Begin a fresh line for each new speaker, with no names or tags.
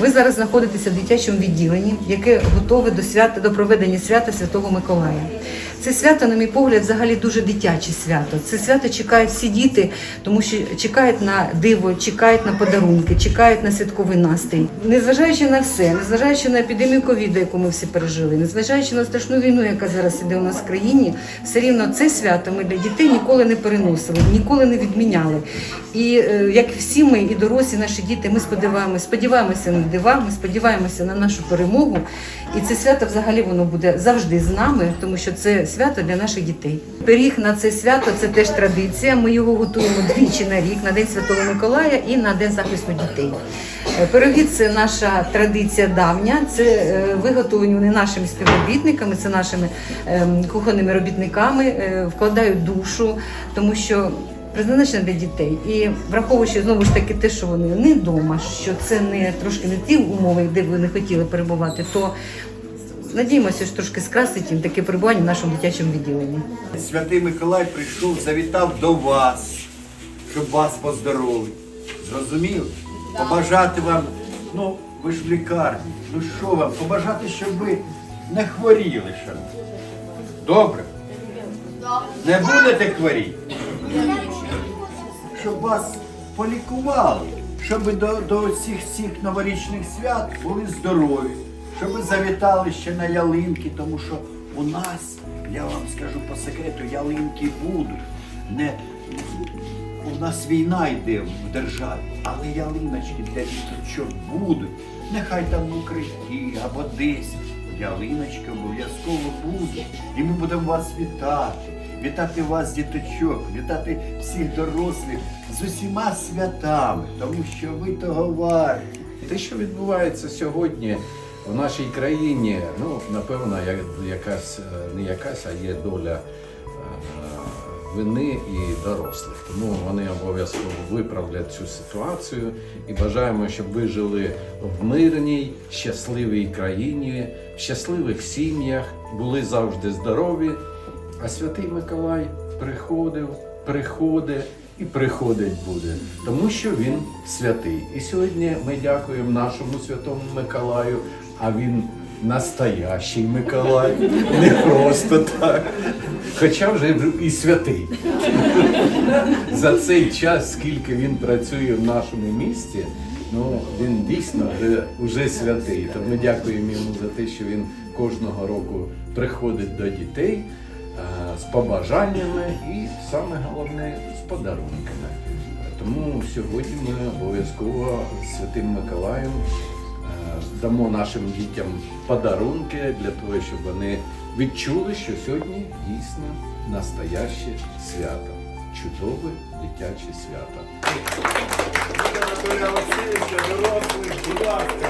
Ви зараз знаходитеся в дитячому відділенні, яке готове до свята до проведення свята Святого Миколая. Це свято, на мій погляд, взагалі дуже дитяче свято. Це свято чекають всі діти, тому що чекають на диво, чекають на подарунки, чекають на святковий настрій. Незважаючи на все, незважаючи на епідемію ковіду, яку ми всі пережили, незважаючи на страшну війну, яка зараз іде у нас в країні, все рівно це свято ми для дітей ніколи не переносили, ніколи не відміняли. І е, як всі ми, і дорослі наші діти, ми сподіваємося, сподіваємося на дива, ми сподіваємося на нашу перемогу. І це свято взагалі воно буде завжди з нами, тому що це свято для наших дітей. Пиріг на це свято це теж традиція. Ми його готуємо двічі на рік на День Святого Миколая і на День захисту дітей. Е, Пироги це наша традиція давня. Це е, виготовлені вони нашими співробітниками, це нашими ем, кухонними робітниками, е, вкладають душу, тому що призначена для дітей. І враховуючи знову ж таки те, що вони не вдома, що це не трошки не ті умови, де ви не хотіли перебувати, то надіємося, що трошки скрасить їм таке перебування в нашому дитячому відділенні.
Святий Миколай прийшов, завітав до вас, щоб вас поздоровити. Зрозуміли? Побажати вам, ну ви ж в лікарні, ну що вам, побажати, щоб ви не хворіли ще. Добре? Не будете хворіти? Щоб вас полікували, щоб ви до, до цих цих новорічних свят були здорові, щоб ви завітали ще на ялинки, тому що у нас, я вам скажу по секрету, ялинки будуть. Не, у нас війна йде в державі, але ялиночки для діточок будуть. Нехай там в укритті або десь. Ялиночки обов'язково будуть. І ми будемо вас вітати. Вітати вас, діточок, вітати всіх дорослих з усіма святами, тому що ви того варті.
Те, що відбувається сьогодні в нашій країні, ну напевно, як якась е, не якась, а є доля е, вини і дорослих. Тому вони обов'язково виправлять цю ситуацію і бажаємо, щоб ви жили в мирній, щасливій країні, в щасливих сім'ях, були завжди здорові. А святий Миколай приходив, приходить і приходить буде, тому що він святий. І сьогодні ми дякуємо нашому святому Миколаю, а він настоящий Миколай, не просто так. Хоча вже і святий. За цей час, скільки він працює в нашому місті, ну він дійсно вже, вже святий. Тому дякуємо йому за те, що він кожного року приходить до дітей е, з побажаннями і саме головне з подарунками. Тому сьогодні ми обов'язково з Святим Миколаєм дамо нашим дітям подарунки для того, щоб вони відчули, що сьогодні дійсно настояще свято, чудове дитяче свято.
Анатолія Васильовича, дорослих, будь ласка.